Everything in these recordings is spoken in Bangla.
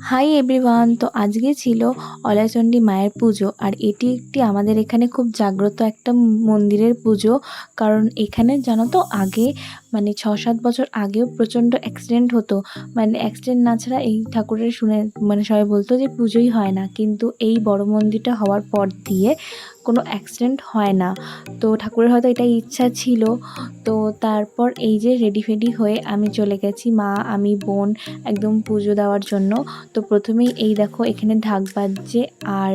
হাই এভরিওয়ান তো আজকে ছিল অলাচণ্ডী মায়ের পুজো আর এটি একটি আমাদের এখানে খুব জাগ্রত একটা মন্দিরের পুজো। কারণ এখানে জানো তো আগে মানে ছ সাত বছর আগেও প্রচণ্ড অ্যাক্সিডেন্ট হতো। মানে অ্যাক্সিডেন্ট না ছাড়া এই ঠাকুরের শুনে মানে সবাই বলতো যে পুজোই হয় না। কিন্তু এই বড় মন্দিরটা হওয়ার পর দিয়ে কোনো অ্যাক্সিডেন্ট হয় না। তো ঠাকুরের হয়তো এটাই ইচ্ছা ছিল। তো তারপর এই যে রেডি ফেডি হয়ে আমি চলে গেছি, মা, আমি, বোন একদম পুজো দেওয়ার জন্য। তো প্রথমেই এই দেখো এখানে ঢাক বাজছে আর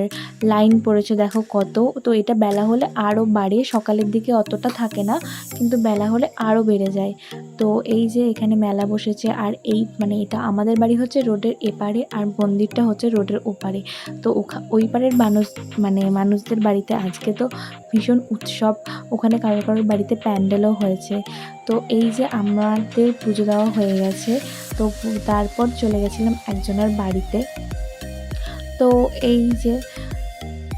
লাইন পড়েছে দেখো কত। তো এটা বেলা হলে আরও বাড়ে, সকালের দিকে অতটা থাকে না, কিন্তু বেলা হলে আরও বেড়ে যায়। তো এই যে এখানে মেলা বসেছে আর এই মানে এটা আমাদের বাড়ি হচ্ছে রোডের এপারে আর মন্দিরটা হচ্ছে রোডের ওপারে। তো ওই পারের মানুষ মানে মানুষদের বাড়িতে আজকে তো ভীষণ উৎসব। ওখানে কারও কারোর বাড়িতে প্যান্ডেলও হয়েছে। তো এই যে আমাদের পুজো দেওয়া হয়ে গেছে, তো তারপর চলে গেছিলাম একজনের বাড়িতে। তো এই যে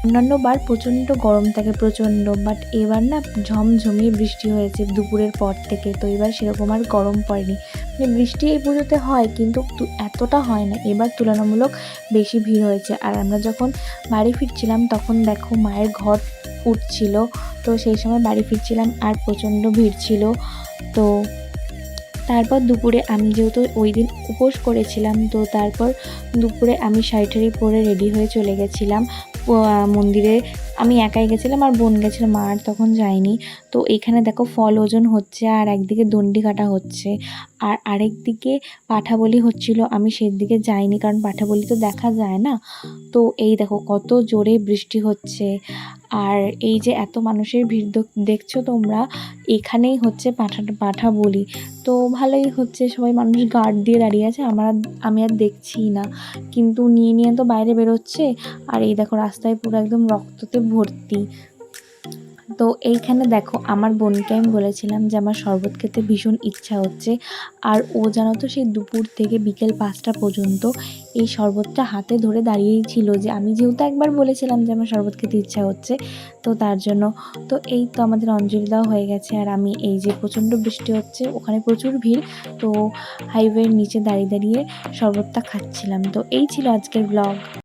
অন্যান্য বার প্রচণ্ড গরম থাকে, প্রচণ্ড বাট এবার না ঝমঝমিয়ে বৃষ্টি হয়েছে দুপুরের পর থেকে, তো এবার সেরকম আর গরম পড়েনি। মানে বৃষ্টি এই পুজোতে হয়, কিন্তু এতটা হয় না, এবার তুলনামূলক বেশি ভিড় হয়েছে। আর আমরা যখন বাড়ি ফিরছিলাম, তখন দেখো মায়ের ঘর উঠছিল, তো সেই সময় বাড়ি ফিরছিলাম, আর প্রচণ্ড ভিড় ছিল। তো তারপর দুপুরে আমি যেহেতু ওই দিন উপোস করেছিলাম, তো তারপর দুপুরে আমি শাড়ি টাড়ি পরে রেডি হয়ে চলে গেছিলাম। মন্দিরে আমি একাই গেছিলাম আর বোন গেছিলাম মা আর তখন যায়নি। তো এখানে দেখো ফল ওজন হচ্ছে আর একদিকে দণ্ডি কাটা হচ্ছে। আর আরেক দিকে পাঠাবলি হচ্ছিল, আমি সেদিকে যাইনি, কারণ পাঠাবলি তো দেখা যায় না। তো এই দেখো কত জোরে বৃষ্টি হচ্ছে। আর এই যে এত মানুষের ভিড় দেখছ তোমরা? এখানেই হচ্ছে পাঠা পাঠা বলি তো ভালোই হচ্ছে, সবাই মানুষ গার্ড দিয়ে দাঁড়িয়ে আছে, আমার আমি আর দেখছি না। কিন্তু নিয়ে নিয়ে তো বাইরে বেরোচ্ছে। আর এই দেখো রাস্তায় পুরো একদম রক্ততে ভর্তি। তো এইখানে দেখো, আমার বোনকে আমি বলেছিলাম যে আমার শরবত খেতে ভীষণ ইচ্ছা হচ্ছে। আর ও জানো তো সেই দুপুর থেকে বিকেল পাঁচটা পর্যন্ত এই শরবতটা হাতে ধরে দাঁড়িয়েই ছিল যে আমি যেহেতু একবার বলেছিলাম যে আমার শরবত খেতে ইচ্ছা হচ্ছে, তো তার জন্য। তো এই তো আমাদের অঞ্জলি দেওয়া হয়ে গেছে আর আমি এই যে প্রচণ্ড বৃষ্টি হচ্ছে, ওখানে প্রচুর ভিড়, তো হাইওয়ের নিচে দাঁড়িয়ে দাঁড়িয়ে শরবতটা খাচ্ছিলাম। তো এই ছিল আজকের ব্লগ